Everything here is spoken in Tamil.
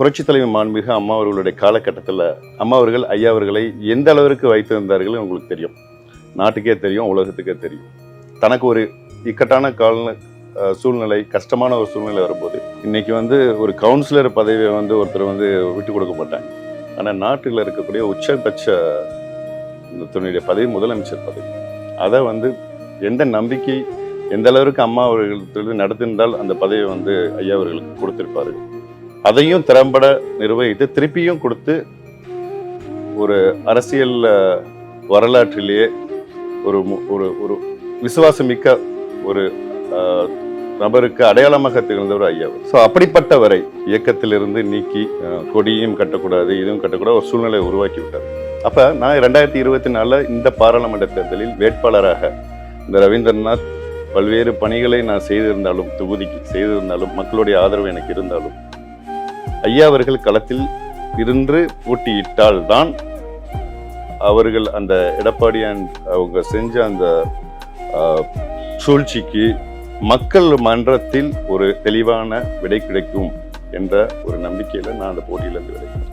புரட்சி தலைமை மாண்புமிகு அம்மா அவர்களுடைய காலகட்டத்தில் அம்மா அவர்கள் ஐயா அவர்களை எந்த அளவிற்கு வைத்திருந்தார்கள் உங்களுக்கு தெரியும். நாட்டுக்கே தெரியும் உலகத்துக்கே தெரியும். தனக்கு ஒரு இக்கட்டான கால சூழ்நிலை கஷ்டமான ஒரு சூழ்நிலை வரும்போது இன்னைக்கு வந்து ஒரு கவுன்சிலர் பதவியை வந்து ஒருத்தர் வந்து விட்டு கொடுக்க மாட்டாங்க. ஆனால் நாட்டில் இருக்கக்கூடிய உச்சபட்ச இந்த துணையுடைய பதவி முதலமைச்சர் பதவி. அதை வந்து எந்த நம்பிக்கை எந்த அளவிற்கு அம்மா அவர்கள் நடத்திருந்தால் அந்த பதவியை வந்து ஐயா அவர்களுக்கு கொடுத்திருப்பார்கள். அதையும் திறம்பட நிர்வகித்து திருப்பியும் கொடுத்து ஒரு அரசியல் வரலாற்றிலேயே ஒரு மு- ஒரு ஒரு விசுவாசமிக்க ஒரு நபருக்கு அடையாளமாக திகழ்ந்தவர் ஐயா ஸோ அப்படிப்பட்டவரை இயக்கத்திலிருந்து நீக்கி கொடியும் கட்டக்கூடாது இதுவும் கட்டக்கூடாது ஒரு சூழ்நிலையை உருவாக்கி விட்டார். அப்போ நான் ரெண்டாயிரத்தி இருபத்தி நாலில் இந்த பாராளுமன்ற தேர்தலில் வேட்பாளராக இந்த ரவீந்திரநாத் பல்வேறு பணிகளை நான் செய்திருந்தாலும் தொகுதிக்கு செய்திருந்தாலும் மக்களுடைய ஆதரவு எனக்கு இருந்தாலும் ஐயா அவர்கள் களத்தில் இருந்து போட்டியிட்டால் தான் அவர்கள் அந்த எடப்பாடியான் அவங்க செஞ்ச அந்த சூழ்ச்சிக்கு மக்கள் மன்றத்தில் ஒரு தெளிவான விடை கிடைக்கும் என்ற ஒரு நம்பிக்கையில் நான் அந்த போட்டியிலிருந்து விடைபெற்றேன்.